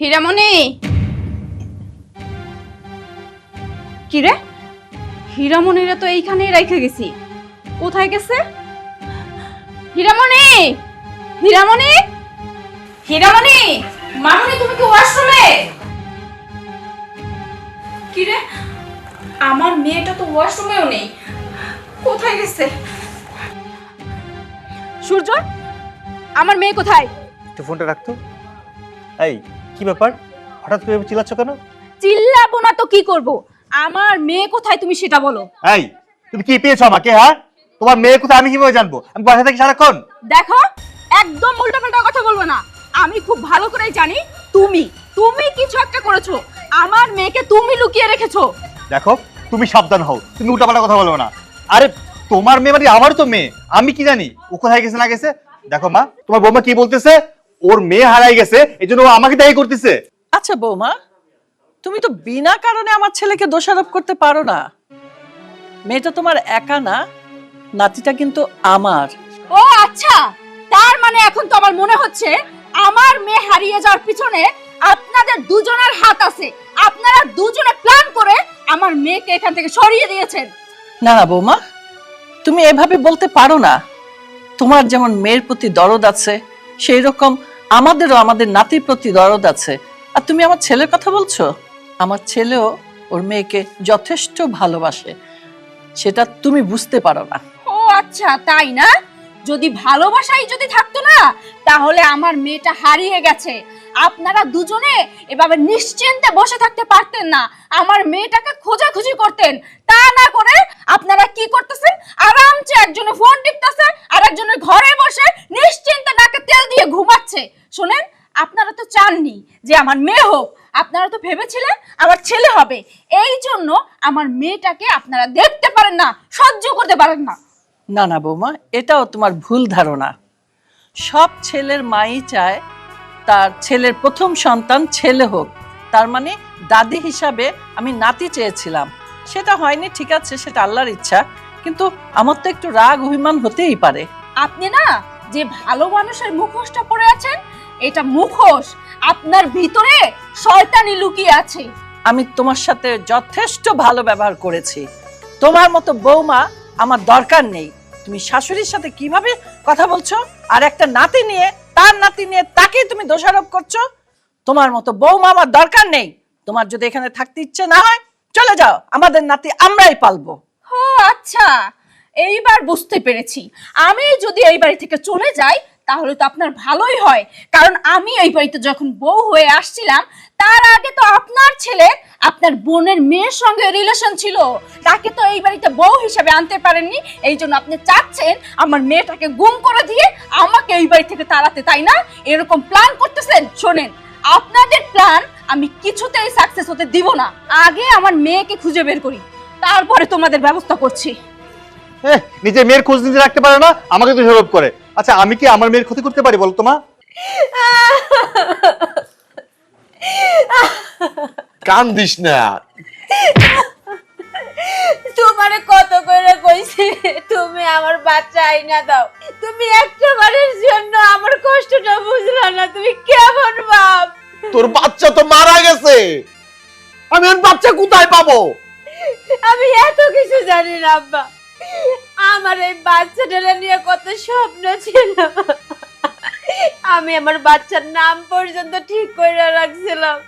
হীরামণি! কি রে হীরামণিরা তো এইখানেই রেখে গেছি। কোথায় গেছে? হীরামণি! হীরামণি! হীরামণি! মামনি, তুমি কি ওয়াশরুমে? কি রে আমার মেয়েটা তো ওয়াশরুমেও নেই। কোথায় গেছে? সূর্য, আমার মেয়ে কোথায়? একটু ফোনটা রাখতো এই কি ব্যাপার? হঠাৎ করে চিল্লাচ্ছ কেন? চিল্লাবো না তো কি করব? আমার মেয়ে কোথায় তুমি সেটা বলো। এই তুমি কি পেয়েছ আমাকে হ্যাঁ? তোমার মেয়ে কোথায় আমি কীভাবে জানব? আমি বাসা থাকি সারাক্ষণ? দেখো একদম উল্টাপাল্টা কথা বলব না। আমি খুব ভালো করেই জানি তুমি তুমি কিছু একটা করেছ। আমার মেয়েকে তুমি লুকিয়ে রেখেছো। দেখো তুমি সাবধান হও তুমি উল্টাপাল্টা কথা বলব না। আরে তোমার মেয়ে মানে আমার তো মেয়ে আমি কি জানি? ও কোথায় গেছে না গেছে? দেখো মা তোমার বৌমা কি বলতেছে? ওর মেয়ে হারাই গেছে এই জন্য ও আমাকে দায়ী করতেছে। আচ্ছা বৌমা তুমি তো বিনা কারণে আমার ছেলেকে দোষারোপ করতে পারো না। মেয়েটা তোমার একা না নাতিটা কিন্তু আমার। ও আচ্ছা তার মানে এখন তো আমার মনে হচ্ছে আমার মেয়ে হারিয়ে যাওয়ার পিছনে আপনাদের দুজনের হাত আছে। আপনারা দুজনে প্ল্যান করে আমার মেয়েকে এখান থেকে সরিয়ে দিয়েছেন। না না বৌমা তুমি এভাবে বলতে পারো না। তোমার যেমন মেয়ের প্রতি দরদ আছে সেই রকম আমাদেরও আমাদের নাতির প্রতি দরদ আছে। আর তুমি আমার ছেলের কথা বলছো? আমার ছেলেও ওর মেয়েকে যথেষ্ট ভালোবাসে। সেটা তুমি বুঝতে পারো না। ও আচ্ছা তাই না? যদি ভালোবাসাই যদি থাকতো না, তাহলে আমার মেয়েটা হারিয়ে গেছে। আপনারা দুজনে এভাবে নিশ্চিন্তে বসে থাকতে পারতেন না। আমার মেয়েটাকে খোঁজাখুঁজি করতেন। তা না করে আপনারা কি করতেছেন? আরামসে একজনে ফোন টিপতেছে আর একজনে ঘরে বসে নিশ্চিন্তে নাকে তেল দিয়ে ঘুমাচ্ছে। শোনেন, আপনারা তো চাননি যে আমার মেয়ে হোক। আপনারা তো ভেবেছিলেন আমার ছেলে হবে। এই জন্য আমার মেয়েটাকে আপনারা দেখতে পারেন না, সহ্য করতে পারেন না। না না বৌমা এটাও তোমার ভুল ধারণা। সব ছেলের মাই চায় তার ছেলের প্রথম সন্তান ছেলে হোক। তার মানে দাদি হিসাবে আমি নাতি চেয়েছিলাম। সেটা হয়নি ঠিক আছে সেটা আল্লাহর ইচ্ছা কিন্তু আমার তো একটু রাগ অভিমান হতেই পারে। আপনি না যে ভালো মানুষের মুখোশটা পরে আছেন এটা মুখোশ। আপনার ভিতরে শয়তানি লুকিয়ে আছে। আমি তোমার সাথে যথেষ্ট ভালো ব্যবহার করেছি। তোমার মতো বৌমা আমার দরকার নেই। তুমি শাশুড়ির সাথে কীভাবে কথা বলছো? আর একটা নাতি নিয়ে, তার নাতি নিয়ে তাকে তুমি দোষারোপ করছ? তোমার মতো বৌমা আমার দরকার নেই। তোমার যদি এখানে থাকতে ইচ্ছে না হয়, চলে যাও। আমাদের নাতি আমরাই পালবো। ও আচ্ছা। এইবার বুঝতে পেরেছি। আমি যদি এই বাড়ি থেকে চলে যাই তাহলে তো আপনার ভালোই হয়। কারণ আমি এই বাড়িতে যখন বউ হয়ে আসছিলাম, তার আগে তো আপনার ছেলে, আপনার বোনের মেয়ের সঙ্গে রিলেশন ছিল। তাকে তো এই বাড়িতে বউ হিসাবে আনতে পারেননি। এই জন্য আপনি চাচ্ছেন আমার মেয়েটাকে গুম করে দিয়ে আমাকে এই বাড়ি থেকে তাড়াতে, তাই না? এরকম প্ল্যান করতেছেন? শোনেন, আপনাদের প্ল্যান আমি কিছুতেই সাকসেস হতে দিব না। আগে আমার মেয়েকে খুঁজে বের করি, তারপরে তোমাদের ব্যবস্থা করছি। নিজের মেয়ের খোঁজ নিতে রাখতে পারে না, আমাকে তো সরব করে। আচ্ছা আমি কি আমার মেয়ের ক্ষতি করতে পারি বলতো মা? কান্দিস না। তোমারে কত করে কইছি তুমি আমার বাচ্চা আইনা দাও। তুমি একটা বারের জন্য আমার কষ্টটা বুঝলা না তুমি কেমন বাপ? তোর বাচ্চা তো মারা গেছে। আমি ওর বাচ্চা কোথায় পাবো? আমি এত কিছু জানি না আব্বা। আমার এই বাচ্চাটারে নিয়ে কত স্বপ্ন ছিল। আমি আমার বাচ্চার নাম পর্যন্ত ঠিক করে রাখছিলাম।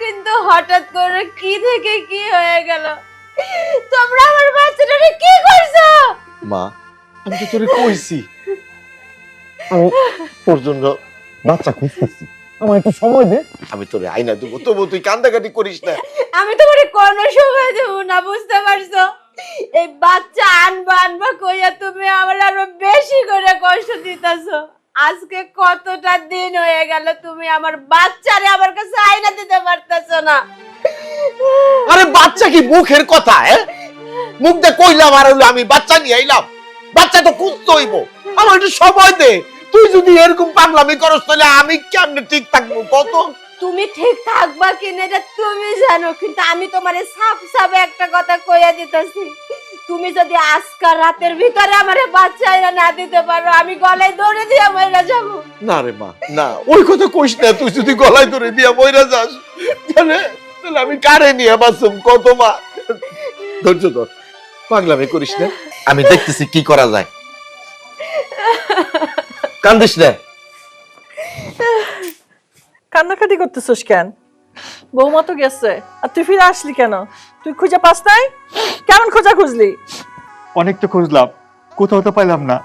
কিন্তু হঠাৎ করে কি থেকে কি হয়ে গেল? তোমরা আমার বাচ্চাটারে কি করছ? মা আমি তো তোরে কইছি। আমি তোর জন্য বাচ্চা খুঁজতেছি। আমার একটু সময় দে। আমি তোরে আইনা দেবো তবু তুই কান্দাকাটি করিস না। আমি তোমারে কোনো সময় দেবো না বুঝতে পারছ? এই বাচ্চা আনবা আনবা কইয়া তুমি আমার আরও বেশি করে কষ্ট দিতেছো। আজকে কতটা দিন হয়ে গেল তুমি আমার বাচ্চারে আমার কাছে আইনা দিতে পারতেছো না। আরে বাচ্চা কি মুখের কথা হ্যাঁ? মুখ দিয়ে কইলাম আর হইল আমি বাচ্চা নিয়ে আইলাম। বাচ্চা তো খুঁজতে হইব। আমার একটু সময় দে। তুই যদি এরকম পাগলামি করস তাহলে আমি কেমনে ঠিক থাকব কত তুমি ঠিক থাকবা কিনা এটা তুমি জানো, কিন্তু আমি তোমার সাফ সাফ একটা কথা কইয়া দিতেছি। তুমি যদি আজকাল রাতের ভিতরে আমার বাচ্চা এনে না দিতে পারো, আমি গলায় দৌড়ে দিয়ে মরে যাব। না রে মা, না, ওই কথা কইস না, তুই যদি গলায় ধরে দিয়া মইরা যাস, তাহলে তাহলে আমি কারে নিয়ে বাসুম কত মা? ধৈর্য ধর, পাগলামি করিস না। আমি দেখতেছি কি করা যায়। কান্দিস না। কান্নাকাটি করতেছিস কেন? বৌমা তো গেছে। আর তুই ফিরে আসলি কেন? তুই খুঁজে পাস নাই? কেমন খোঁজা খুঁজলি? অনেক তো খুঁজলাম কোথাও তো পাইলাম না।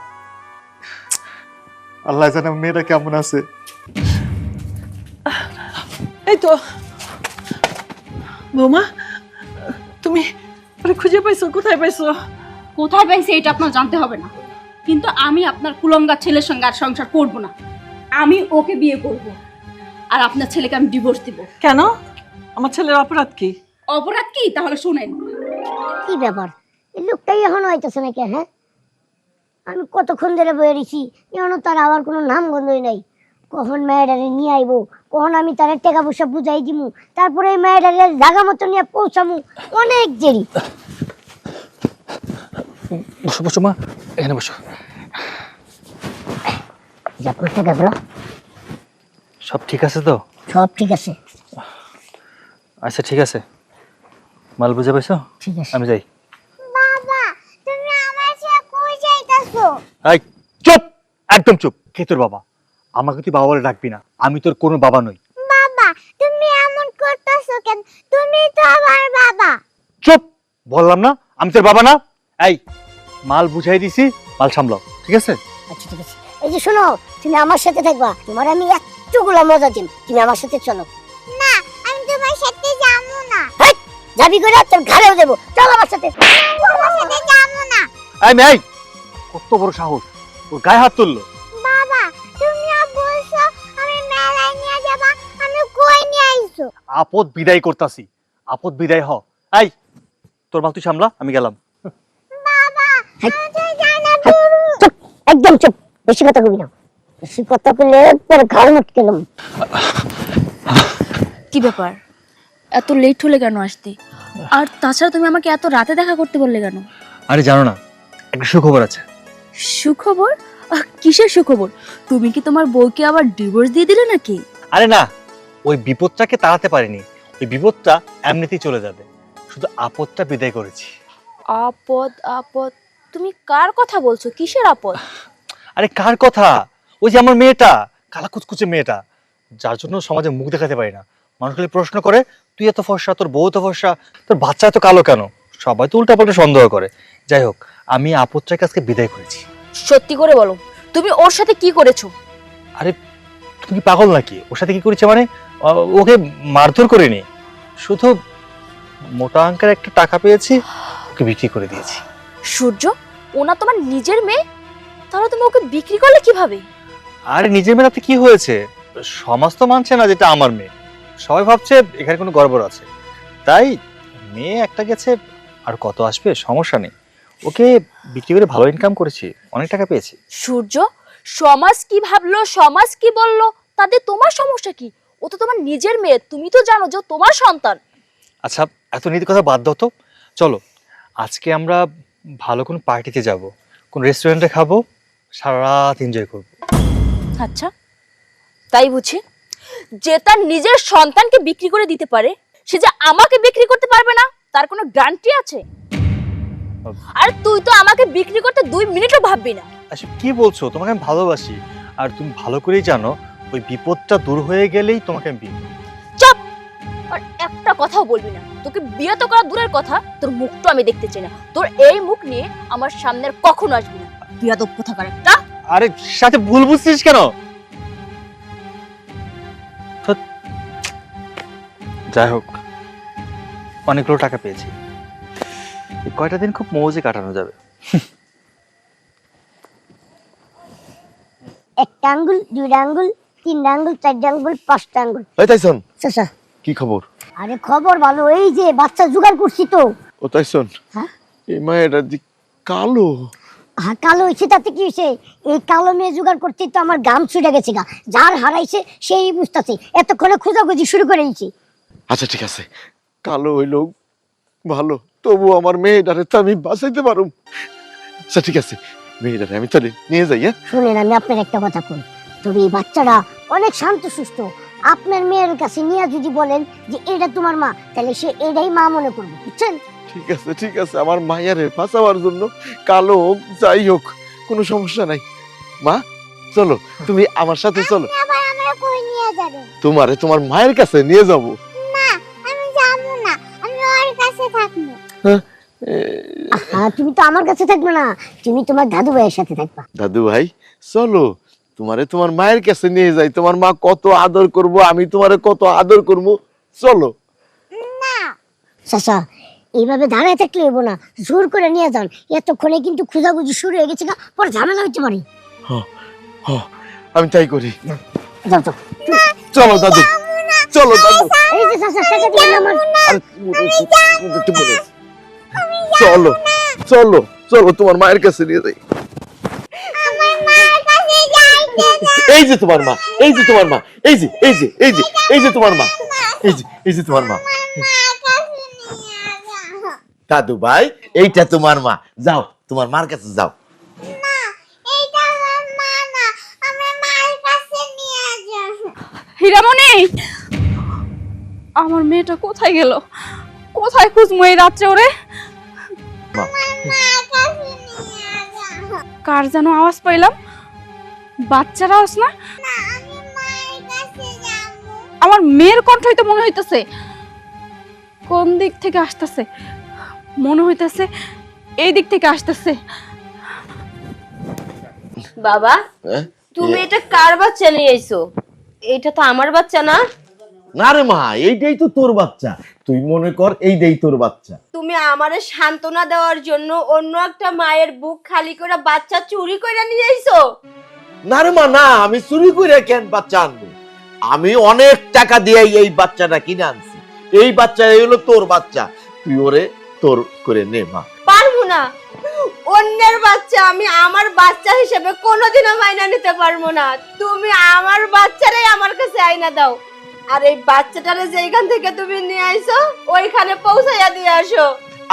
আল্লাহ জানে মেয়েটা কেমন আছে। এই তো। বৌমা তুমি ওরে খুঁজে পাইছো কোথায় পাইছো? কোথায় পাইছে এটা আপনার জানতে হবে না। কিন্তু আমি আপনার কুলঙ্গা ছেলের সঙ্গে আর সংসার করব না। আমি ওকে বিয়ে করব। আর আপনার ছেলেকে আমি ডিভোর্স দিব। কেন? আমার ছেলের অপরাধ কি? অপরাধ কি? তাহলে শুনেন। কি ব্যাপার? এই লোকটাই এখন হইতেছে নাকি হ্যাঁ? আমি কতক্ষণ ধরে বয়ে রয়েছি এখনও তার আবার কোনো নাম গন্ধই নাই। কখন মেয়েটারে নিয়ে আইবো কখন আমি তার টাকা পয়সা বুঝাই দিমু তারপরে এই মেয়েটারে জাগা মতো নিয়ে পৌঁছামু অনেক দেরি। বসো বসো মা এখানে বসো। যা করতে গেল সব ঠিক আছে তো? সব ঠিক আছে। আচ্ছা ঠিক আছে। মাল বুঝে পাইছো? ঠিক আছে। আমি যাই। বাবা তুমি আমার সাথে কই যাইতাছো? এই চুপ! একদম চুপ। কে তোর বাবা? আমাকে তুই বাবা বলে ডাকবি না। আমি তোর কোনো বাবা নই। বাবা তুমি এমন করতেছো কেন? তুমি তো আমার বাবা। চুপ! বললাম না আমি তোর বাবা না। এই মাল বুঝাই দিছি মাল সামলাও। ঠিক আছে? আচ্ছা ঠিক আছে। এই যে শোনো তুমি আমার সাথে থাকবা। তোমার আমি একটুগুলো মজা দিন তুমি আমার সাথে চলো। না আমি তোমার সাথে যাব না। যাবি করে তোর ঘরেও দেবো। চল আমার সাথে। তোমার সাথে যাব না। এই মেয়ে কত বড় সাহস। ওর গায়ে হাত তুললো। বাবা তুমি বলছো আমি মেলায় নিয়ে যাবা আমি কই নিয়ে আইছো? আপদ বিদায় করতাছি। আপদ বিদায় হ। এই তোর মাল তুই সামলা আমি গেলাম। চুপ একদম চুপ। বেশি কথা কবি না। কি ব্যাপার? এত লেট হলে কেন আসতে? আর তাছাড়া তুমি আমাকে এত রাতে দেখা করতে বললে কেন? আরে জানো না একটা সুখবর আছে। সুখবর? কিসের সুখবর? তুমি কি তোমার বউকে আবার ডিভোর্স দিয়ে দিলে নাকি? আরে না ওই বিপদটাকে তাড়াতে পারিনি। ওই বিপদটা এমনিতেই চলে যাবে। শুধু আপদটা বিদায় করেছি। আপদ আপদ। তুমি কার কথা বলছো? কিসের আপদ? আরে কার কথা? ওই যে আমার মেয়েটা কালা কুচকুচে মেয়েটা যার জন্য সমাজে মুখ দেখাতে পারি না। মানুষ খালি প্রশ্ন করে তুই এত ফর্সা তোর বউ তো ফর্সা তোর বাচ্চা এত কালো কেন? সবাই তো উল্টাপাল্টা সন্দেহ করে। যাই হোক আমি আপদটাকে আজকে বিদায় করেছি। সত্যি করে বলো তুমি ওর সাথে কি করেছ? আরে তুমি কি পাগল নাকি? ওর সাথে কি করেছে মানে? ওকে মারধর করিনি। শুধু মোটা অঙ্কের একটা টাকা পেয়েছি ওকে বিক্রি করে দিয়েছি। সূর্য ওনা তোমার নিজের মেয়ে? তাহলে তুমি ওকে বিক্রি করলে কীভাবে? আরে নিজের মেয়েতে কি হয়েছে? সমাজ তো মানছে না যেটা আমার মেয়ে। সবাই ভাবছে এখানে কোনো গড়বড় আছে। তাই মেয়ে একটা গেছে আর কত আসবে সমস্যা নেই। ওকে বিক্রি করে ভালো ইনকাম করেছি অনেক টাকা পেয়েছি। সূর্য সমাজ কি ভাবলো সমাজ কি বলল? তাতে তোমার সমস্যা কি? ও তো তোমার নিজের মেয়ে তুমি তো জানো যে ও তোমার সন্তান। আচ্ছা এত নীতি কথা বাদ দাও তো। চলো আজকে আমরা ভালো কোনো পার্টিতে যাব। কোন রেস্টুরেন্টে খাব সারা রাত এনজয় করব। আচ্ছা। তাই বুঝি? যে তার নিজের সন্তানকে বিক্রি করে দিতে পারে সে যে আমাকে বিক্রি করতে পারবে না তার কোনো গ্যারান্টি আছে? আর তুই তো আমাকে বিক্রি করতে দুই মিনিটও ভাববি না। আচ্ছা কি বলছো? তোমাকে আমি ভালোবাসি। আর তুমি ভালো করেই জানো ওই বিপদটা দূর হয়ে গেলেই তোমাকে আমি বিয়ে। চুপ! আর একটা কথাও বলবি না। তোকে বিয়ে তো করা দূরের কথা তোর মুখটা আমি দেখতে চাই না। তোর এই মুখ নিয়ে আমার সামনে আর কখনো আসবি না। বিয়াদব কোথাকার একটা আরে সাথে ভুল বুঝছিস কেন? যাই হোক অনেকগুলো টাকা পেয়েছি। কয়টা দিন খুব মৌজে কাটানো যাবে। একটা আঙ্গুল দুইটা আঙ্গুল তিনটা আঙ্গুল চারটা আঙ্গুল পাঁচটা আঙ্গুল। এই তাইছন চাচা কি খবর? আরে খবর ভালো এই যে বাচ্চা জোগাড় করছি তো। ও তাইছন হ্যাঁ? এই মায়েরা কালো। কালো হয়েছে তাতে কি হয়েছে? এই কালো মেয়ে জোগাড় করতে তো আমার গাম ছুটে গেছে গা। যার হারাইছে সেই বুঝতেছে। এতক্ষণে খোঁজাখুঁজি শুরু করে দিয়েছি। আচ্ছা ঠিক আছে। কালো হইল ভালো। তবু আমার মেয়েটারে তো আমি বাঁচাইতে পারো আচ্ছা ঠিক আছে। মেয়েটারে আমি তাহলে নিয়ে যাই হ্যাঁ? শুনেন আমি আপনার একটা কথা কই। তবে এই বাচ্চারা অনেক শান্ত সুস্থ আপনার মেয়ের কাছে নিয়ে যদি বলেন যে এটা তোমার মা তাহলে সে এটাই মা মনে করবে বুঝছেন? ঠিক আছে ঠিক আছে আমার মায়ারে বাঁচাবার জন্য কালো হোক যাই হোক কোনো সমস্যা নাই। মা চলো তুমি আমার সাথে চলো। আবার আমরা কই নিয়ে যাবেন? তোমারে তোমার মায়ের কাছে নিয়ে যাব। না আমি যাব না আমি ওর কাছে থাকব। হ্যাঁ তুমি তো আমার কাছে থাকবে না তুমি তোমার দাদু ভাইয়ের সাথে থাকবা। দাদু ভাই চলো তোমারে তোমার মায়ের কাছে নিয়ে যাই তোমার মা কত আদর করব আমি তোমারে কত আদর করব চলো। চাচা এইভাবে দাঁড়ায় থাকলে হব না। জোর করে নিয়ে যান। এতক্ষণে কিন্তু খুঁজাখুঁজি শুরু হয়ে গেছে না পরে ঝামেলা হতে পারে। হ, আমি তাই করি। চলো দাদু। চলো দাদু। এই যে টাকা দিবেন আমার চলো চলো চলো তোমার মায়ের কাছে নিয়ে যাই। এই যে তোমার মা এই যে তোমার মা এই যে এই যে এই যে এই যে তোমার মা এই যে এই যে তোমার মা দাদু ভাই এইটা তোমার মা। যাও তোমার মার কাছে যাও। হীরামণি! আমার মেয়েটা কোথায় গেল? কোথায় খুঁজবো এই রাত্রে ওরে? কার যেন আওয়াজ পাইলাম? বাচ্চার আওয়াজ না? আমার মেয়ের কণ্ঠই তো মনে হইতেছে। কোন দিক থেকে আসতেছে? মনে হইতেছে এই দিক থেকে আসতেছে। বাবা হ্যাঁ? তুমি এটা কার বাচ্চা নিয়ে আইছো? এটা তো আমার বাচ্চা না। না রে মা এইটাই তো তোর বাচ্চা। তুই মনে কর এইটাই তোর বাচ্চা। তুমি আমারে সান্ত্বনা দেওয়ার জন্য অন্য একটা মায়ের বুক খালি করে বাচ্চা চুরি করে নিয়ে আইছো? না রে মা না আমি চুরি করে কেন বাচ্চা আনব? আমি অনেক টাকা দিয়ে এই বাচ্চাটা কিনে আনছি। এই বাচ্চা এই হলো তোর বাচ্চা। তুই ওরে তোর করে নে মা। পারব না। অন্যের বাচ্চা আমি আমার বাচ্চা হিসেবে কোনোদিনও মাইনা নিতে পারব না। তুমি আমার বাচ্চারাই আমার কাছে আইনা দাও। আর এই বাচ্চাটারে যেখান থেকে তুমি নিয়ে আইছো ওইখানে পৌঁছাইয়া দিয়ে আসো।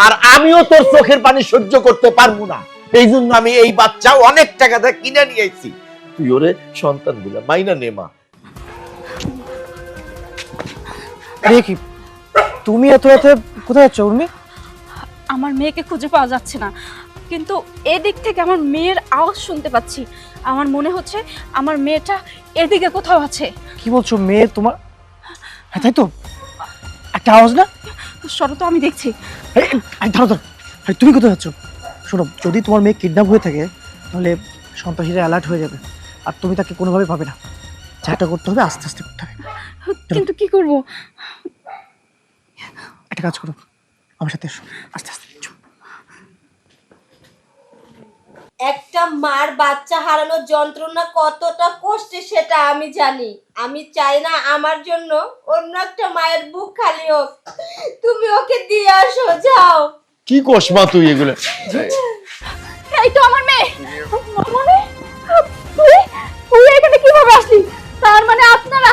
আর আমিও তোর চোখের পানি সহ্য করতে পারব না। এই জন্য আমি এই বাচ্চা অনেক টাকা দিয়ে কিনে নিয়ে আইছি। তুই ওরে সন্তান বলে মাইনা নে মা। কি? তুমি এত রাতে কোথায় যাচ্ছ উর্মি? আমার মেয়েকে খুঁজে পাওয়া যাচ্ছে না। কিন্তু এদিক থেকে আমার মেয়ের আওয়াজ শুনতে পাচ্ছি। আমার মনে হচ্ছে আমার মেয়েটা এদিকে কোথাও আছে। কি বলছো মেয়ে? তোমার হ্যাঁ তাই তো? একটা আওয়াজ না? সরো তো আমি দেখছি। এই, দাঁড়াও আরে তুমি কোথায় যাচ্ছ? শোনো যদি তোমার মেয়ে কিডন্যাপ হয়ে থাকে তাহলে সন্ত্রাসীরা অ্যালার্ট হয়ে যাবে। আর তুমি তাকে কোনোভাবে পাবে না। যাটা করতে হবে আস্তে আস্তে করতে হবে। কিন্তু কি করব? একটা কাজ করো। আমার সাথে এসো। আস্তে আস্তে একটা মার বাচ্চা হারানোর যন্ত্রণা কতটা কষ্টে সেটা আমি জানি। আমি চাই না আমার জন্য অন্য একটা মায়ের বুক খালি হোক। তুমি ওকে দিয়ে আসো যাও। কি কস মা তুই এগুলো? এই তো আমার মেয়ে। মানে তুই তুই এখানে কীভাবে আসলি? তার মানে আপনারা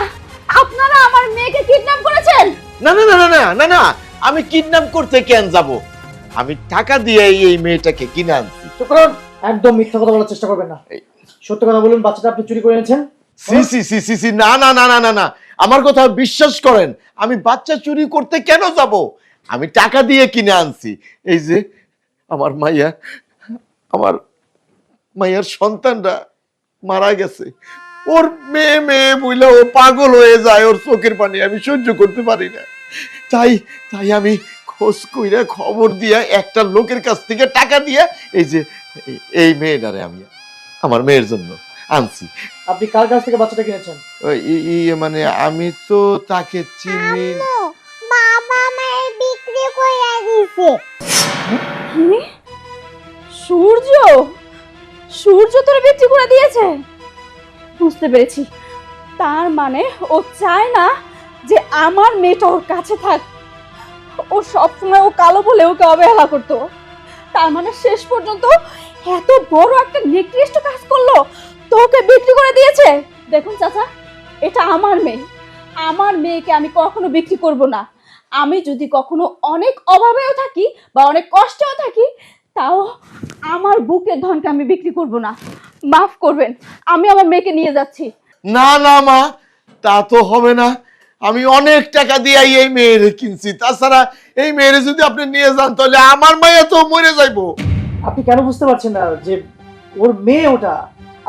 আপনারা আমার মেয়েকে কিডন্যাপ করেছেন? না না না না না না না। আমি কিডন্যাপ করতে কেন যাব? আমি টাকা দিয়ে এই মেয়েটাকে কিনে আনছি। চুপ করুন একদম মিথ্যা কথা বলার চেষ্টা করবেন না। সত্য কথা বলুন বাচ্চাটা আপনি চুরি করে এনেছেন? সি সি সি সি সি না না না না না না। আমার কথা বিশ্বাস করেন আমি বাচ্চা চুরি করতে কেন যাব? আমি টাকা দিয়ে কিনে আনছি। এই যে আমার মাইয়া আমার মাইয়ার সন্তানরা মারা গেছে। ওর মেয়ে মেয়ে বুঝলে ও পাগল হয়ে যায় ওর চোখের পানি আমি সহ্য করতে পারি না। তাই তাই আমি খোঁজ কইরা খবর দিয়া একটা লোকের কাছ থেকে টাকা দিয়ে এই যে এই- মেয়েটারে আমি আমার মেয়ের জন্য আনছি। আপনি কার কাছ থেকে বাচ্চাটা কিনেছেন? ওই ই- ই- মানে আমি তো তাকে চিনি বাবা আমায় বিক্রি করে দিছে। সূর্য? সূর্য তোরে বিক্রি করে দিয়েছে? বুঝতে পেরেছি। তার মানে ও চায় না যে আমার মেয়েটা ওর কাছে থাক। ও সবসময় ও কালো বলে ওকে অবহেলা করতো। তার মানে শেষ পর্যন্ত এত বড় একটা নিকৃষ্ট কাজ করল তোকে বিক্রি করে দিয়েছে। দেখুন চাচা, এটা আমার মেয়ে। আমার মেয়েকে আমি কখনো বিক্রি করব না। আমি যদি কখনো অনেক অভাবেও থাকি বা অনেক কষ্টেও থাকি, তাও আমার বুকের ধনকে আমি বিক্রি করব না। মাফ করবেন, আমি আমার মেয়েকে নিয়ে যাচ্ছি। না না, মা, তা তো হবে না। আমি অনেক টাকা দিয়ে এই মেয়েরে কিনছি। তাছাড়া এই মেয়েরে যদি আপনি নিয়ে যান তাহলে আমার মাইয়া তো মরে যাইবো। আপনি কেন বুঝতে পারছেন না যে ওর মেয়ে ওটা?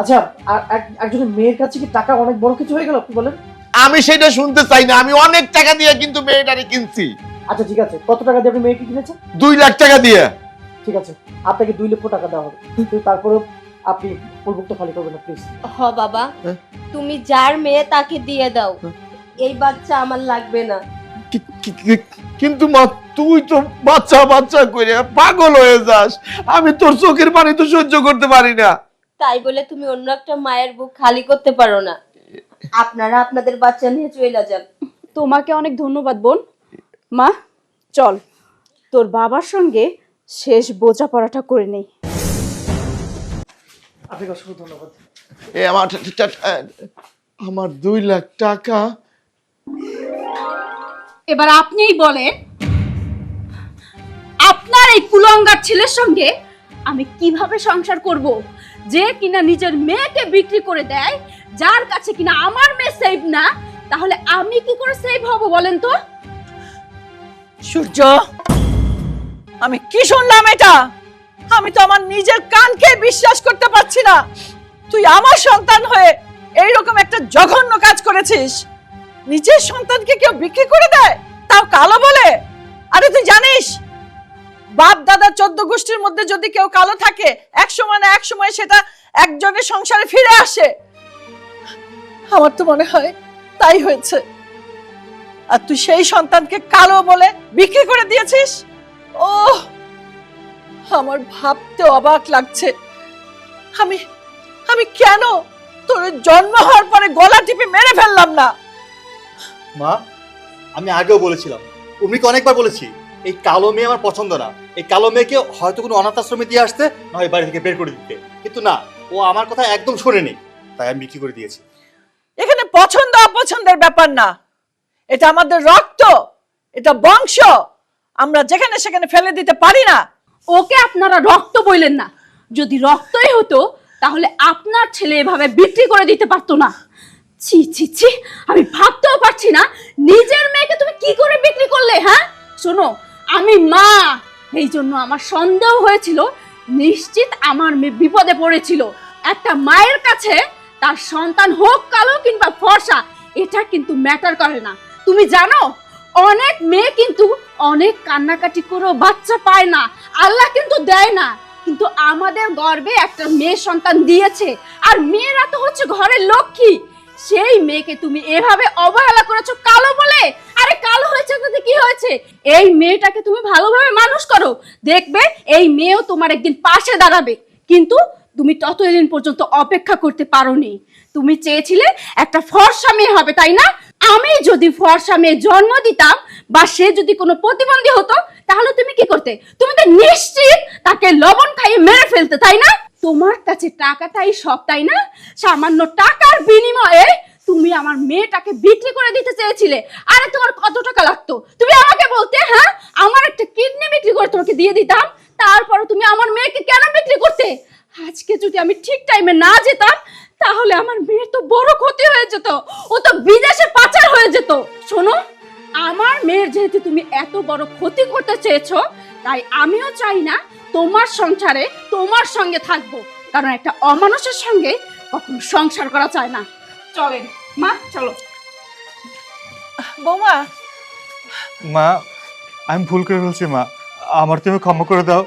আচ্ছা একজনের মেয়ের কাছে কি টাকা অনেক বড় কিছু হয়ে গেল আপনি বলেন। আমি সেটা শুনতে চাই না। আমি অনেক টাকা দিয়ে কিন্তু মেয়েটারে কিনছি। আচ্ছা ঠিক আছে। কত টাকা দিয়ে আপনি মেয়েকে কিনেছেন? দুই লাখ টাকা দিয়ে। ঠিক আছে। আপনাকে দুই লক্ষ টাকা দেওয়া হবে। কিন্তু তারপরেও আপনি ওর বুকটা খালি করবেন না প্লিজ। হ বাবা। হ্যাঁ? তুমি যার মেয়ে তাকে দিয়ে দাও। এই বাচ্চা আমার লাগবে না। কিন্তু মা তুই তো বাচ্চা বাচ্চা করে পাগল হয়ে যাস। আমি তোর চোখের পানি তো সহ্য করতে পারি না। তাই বলে তুমি অন্য একটা মায়ের বুক খালি করতে পারো না। আপনারা আপনাদের বাচ্চা নিয়ে চলে যান। তোমাকে অনেক ধন্যবাদ বোন। মা চল। তোর বাবার সঙ্গে শেষ বোঝাপড়াটা করে নেই। আপনাকে অসংখ্য ধন্যবাদ। এ আমার আমার দুই লাখ টাকা এবার আপনিই বলেন, আপনার এই কুলঙ্গার ছেলের সঙ্গে আমি কীভাবে সংসার করব? যে কিনা নিজের মেয়েকে বিক্রি করে দেয়, যার কাছে কিনা আমার মেয়ে সেভ না, তাহলে আমি কি করে সেভ হব বলেন তো? সূর্য, আমি কি শুনলাম এটা? আমি তো আমার নিজের কানকে বিশ্বাস করতে পারছি না। তুই আমার সন্তান হয়ে এইরকম একটা জঘন্য কাজ করেছিস। নিজের সন্তানকে কেউ বিক্রি করে দেয়? তাও কালো বলে? আরে তুই জানিস, বাপ দাদা চোদ্দ গোষ্ঠীর মধ্যে যদি কেউ কালো থাকে, এক সময় না এক সময় সেটা একজনের সংসারে ফিরে আসে। আমার তো মনে হয় তাই হয়েছে। আর তুই সেই সন্তানকে কালো বলে বিক্রি করে দিয়েছিস? ও আমার ভাবতে অবাক লাগছে। আমি আমি কেন তোর জন্ম হওয়ার পরে গলা টিপে মেরে ফেললাম না? মা আমি আগেও বলেছিলাম উমিকে অনেকবার বলেছি এই কালো মেয়ে আমার পছন্দ না। এই কালো মেয়েকে হয়তো কোনো অনাথ আশ্রমে দিয়ে আসতে নয় বাড়ি থেকে বের করে দিতে। কিন্তু না ও আমার কথা একদম শোনেনি। তাই আমি বিক্রি করে দিয়েছি। এখানে পছন্দ অপছন্দের ব্যাপার না। এটা আমাদের রক্ত এটা বংশ। আমরা যেখানে সেখানে ফেলে দিতে পারি না। ওকে আপনারা রক্ত বললেন না। যদি রক্তই হতো তাহলে আপনার ছেলে এভাবে বিক্রি করে দিতে পারতো না। ছি ছি ছি, আমি ভাবতেও পারছি না। নিজের মেয়েকে তুমি কি করে বিক্রি করলে হ্যাঁ? শোনো, আমি মা। এই জন্য আমার সন্দেহ হয়েছিল, নিশ্চিত আমার মেয়ে বিপদে পড়েছিল। একটা মায়ের কাছে তার সন্তান হোক কালো কিংবা ফর্সা, এটা কিন্তু ম্যাটার করে না। তুমি জানো, অনেক মেয়ে কিন্তু অনেক কান্নাকাটি করেও বাচ্চা পায় না। আল্লাহ কিন্তু দেয় না। কিন্তু আমাদের গর্বে একটা মেয়ে সন্তান দিয়েছে। আর মেয়েরা তো হচ্ছে ঘরের লক্ষ্মী। সেই মেয়েকে তুমি এভাবে অবহেলা করেছ কালো বলে? আরে কালো হয়েছে তাতে কি হয়েছে? এই মেয়েটাকে তুমি ভালোভাবে মানুষ করো। দেখবে এই মেয়েও তোমার একদিন পাশে দাঁড়াবে। কিন্তু তুমি ততদিন পর্যন্ত অপেক্ষা করতে পারোনি। তুমি চেয়েছিলে একটা ফর্সা মেয়ে হবে, তাই না? আমি যদি ফর্সা মেয়ে জন্ম দিতাম বা সে যদি কোনো প্রতিবন্ধী হতো, তাহলে তুমি কি করতে? তুমি তো নিশ্চিত তাকে লবণ খাইয়ে মেরে ফেলতে, তাই না? তোমার কাছে টাকাটাই সব, তাই না? সামান্য টাকার বিনিময়ে তুমি আমার মেয়েটাকে বিক্রি করে দিতে চেয়েছিলে। আরে তোমার কত টাকা লাগতো? তুমি আমাকে বলতে হ্যাঁ? আমার একটা কিডনি বিক্রি করে তোমাকে দিয়ে দিতাম তারপরে তুমি আমার মেয়েকে কেন বিক্রি করতে? আজকে যদি আমি ঠিক টাইমে না যেতাম, তাহলে আমার মেয়ের তো বড় ক্ষতি হয়ে যেত। ও তো বিদেশে পাচার হয়ে যেত। শোনো, আমার মেয়ের যেহেতু তুমি এত বড় ক্ষতি করতে চেয়েছো, তাই আমিও চাই না তোমার সংসারে তোমার সঙ্গে থাকব। কারণ একটা অমানুষের সঙ্গে কখনো সংসার করা চায় না। চলেন মা চলো। বৌমা। মা আমি ভুল করে ফেলছি মা। আমার তুমি ক্ষমা করে দাও।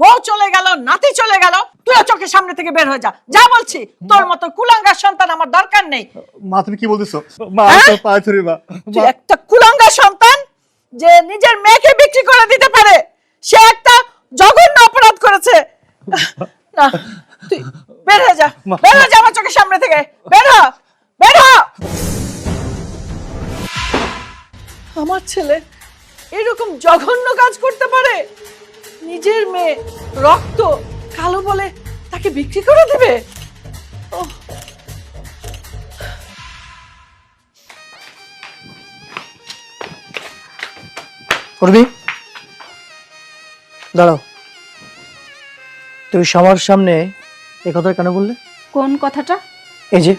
বউ চলে গেল নাতি চলে গেল তুইও চোখের সামনে থেকে বের হয়ে যা। যা বলছি তোর মতো কুলাঙ্গার সন্তান আমার দরকার নেই। মা তুমি কি বলতেছো? মা হ্যাঁ? তোমার পায়ে ধরি মা। তুই মা, একটা কুলাঙ্গার সন্তান যে নিজের মেয়েকে বিক্রি করে দিতে পারে। সে একটা জঘন্য অপরাধ করেছে। না তুই বের হয়ে যা বের হয়ে যা আমার চোখের সামনে থেকে। বের হ বের হ। আমার ছেলে এরকম জঘন্য কাজ করতে পারে? নিজের মেয়ে রক্ত কালো বলে তাকে বিক্রি করে দিবে? উর্মি দাঁড়াও। তুমি সবার সামনে এ কথা কেন বললে? কোন কথাটা? এই যে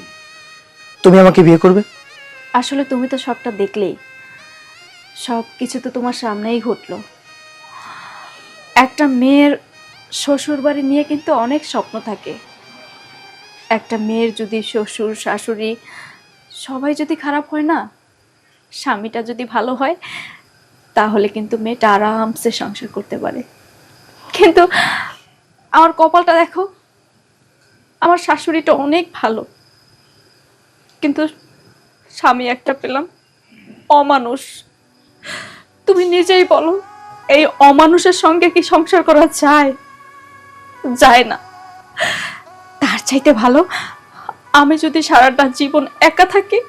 তুমি আমাকে বিয়ে করবে? আসলে তুমি তো সবটা দেখলেই। সব কিছু তো তোমার সামনেই ঘটলো। একটা মেয়ের শ্বশুর বাড়ি নিয়ে কিন্তু অনেক স্বপ্ন থাকে। একটা মেয়ের যদি শ্বশুর শাশুড়ি সবাই যদি খারাপ হয় না স্বামীটা যদি ভালো হয় তাহলে কিন্তু মেয়েটা আরামসে সংসার করতে পারে। কিন্তু আমার কপালটা দেখো, আমার শাশুড়িটা অনেক ভালো। কিন্তু স্বামী একটা পেলাম, অমানুষ। তুমি নিজেই বলো, এই অমানুষের সঙ্গে কি সংসার করা যায়? যায় না। তার চাইতে ভালো, আমি যদি সারাটা জীবন একা থাকি,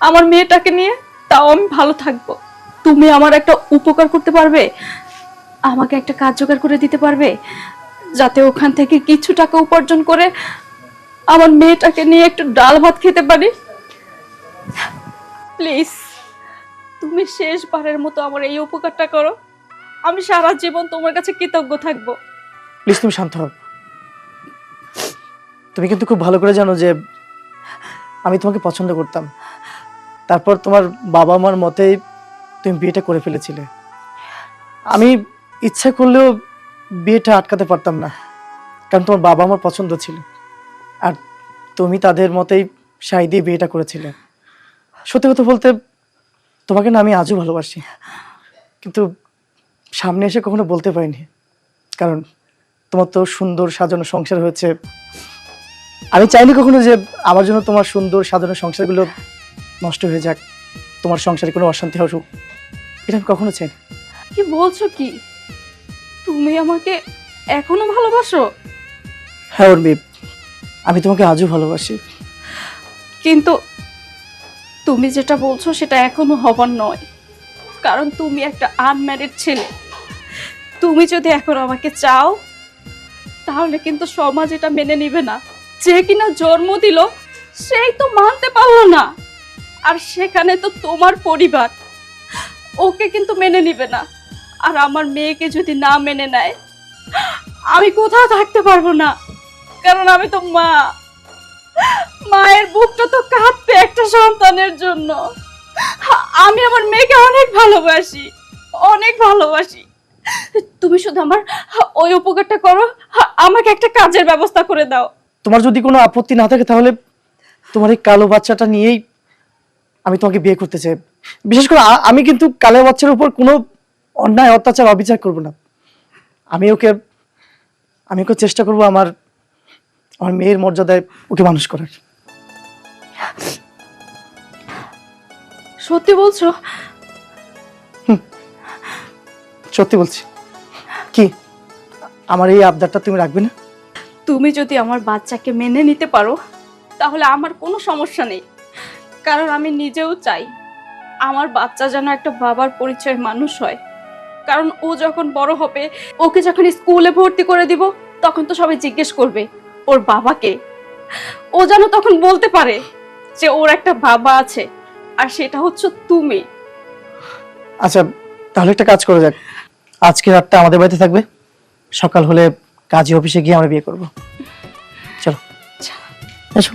আমার মেয়েটাকে নিয়ে তাও আমি ভালো থাকব। তুমি আমার একটা উপকার করতে পারবে? আমাকে একটা কাজ জোগাড় করে দিতে পারবে? যাতে ওখান থেকে কিছু টাকা উপার্জন করে আমার মেয়েটাকে নিয়ে একটু ডাল ভাত খেতে পারি? প্লিজ, তুমি শেষবারের মতো আমার এই উপকারটা করো। আমি সারা জীবন তোমার কাছে কৃতজ্ঞ থাকব। প্লিজ তুমি শান্ত হও। তুমি কিন্তু খুব ভালো করে জানো যে আমি তোমাকে পছন্দ করতাম। তারপর তোমার বাবা মার মতেই তুমি বিয়েটা করে ফেলেছিলে। আমি ইচ্ছা করলেও বিয়েটা আটকাতে পারতাম না, কারণ তোমার বাবা আমার পছন্দ ছিল। আর তুমি তাদের মতেই সাই দিয়ে বিয়েটা করেছিলে। সত্যি কথা বলতে, তোমাকে না আমি আজও ভালোবাসি। কিন্তু সামনে এসে কখনো বলতে পারিনি, কারণ তোমার তো সুন্দর সাজানো সংসার হয়েছে। আমি চাইনি কখনো যে আমার জন্য তোমার সুন্দর সাজানো সংসারগুলো নষ্ট হয়ে যাক, তোমার সংসারে কোনো অশান্তি আসুক, এটা আমি কখনো চাই কি বলছো কি? তুমি আমাকে এখনও ভালোবাসো? হ্যাঁ উর্মি আমি তোমাকে আজও ভালোবাসি। কিন্তু তুমি যেটা বলছো সেটা এখনও হবার নয়। কারণ তুমি একটা আনম্যারিড ছেলে। তুমি যদি এখন আমাকে চাও তাহলে কিন্তু সমাজ এটা মেনে নিবে না। যে কিনা জন্ম দিল সেই তো মানতে পারল না। আর সেখানে তো তোমার পরিবার ওকে কিন্তু মেনে নিবে না। আর আমার মেয়েকে যদি না মেনে নেয়, আমি কোথাও থাকতে পারব না। কারণ আমি তো মা। মায়ের বুকটা তো কাঁদবে একটা সন্তানের জন্য। আমি আমার মেয়েকে অনেক ভালোবাসি অনেক ভালোবাসি। তুমি শুধু আমার ওই উপকারটা করো, আমাকে একটা কাজের ব্যবস্থা করে দাও। তোমার যদি কোনো আপত্তি না থাকে তাহলে তোমার এই কালো বাচ্চাটা নিয়েই আমি তোমাকে বিয়ে করতে চাই। বিশেষ করে আমি কিন্তু কালো বাচ্চার উপর কোনো অন্যায় অত্যাচার অবিচার করব না। আমি ওকে আমি ওকে চেষ্টা করব আমার আমার মেয়ের মর্যাদায় ওকে মানুষ করার। সত্যি বলছো? সত্যি বলছি। কি? আমার এই আবদারটা তুমি রাখবে না? তুমি যদি আমার বাচ্চাকে মেনে নিতে পারো তাহলে আমার কোনো সমস্যা নেই। কারণ আমি নিজেও চাই আমার বাচ্চা যেন একটা বাবার পরিচয় মানুষ হয়। কারণ ও যখন বড় হবে ওকে যখন স্কুলে ভর্তি করে দিব তখন তো সবাই জিজ্ঞেস করবে ওর বাবাকে। ও যেন তখন বলতে পারে যে ওর একটা বাবা আছে আর সেটা হচ্ছে তুমি। আচ্ছা তাহলে একটা কাজ করা যাক। আজকে রাতটা আমাদের বাড়িতে থাকবে। সকাল হলে কাজী অফিসে গিয়ে আমরা বিয়ে করব। চলো। এসো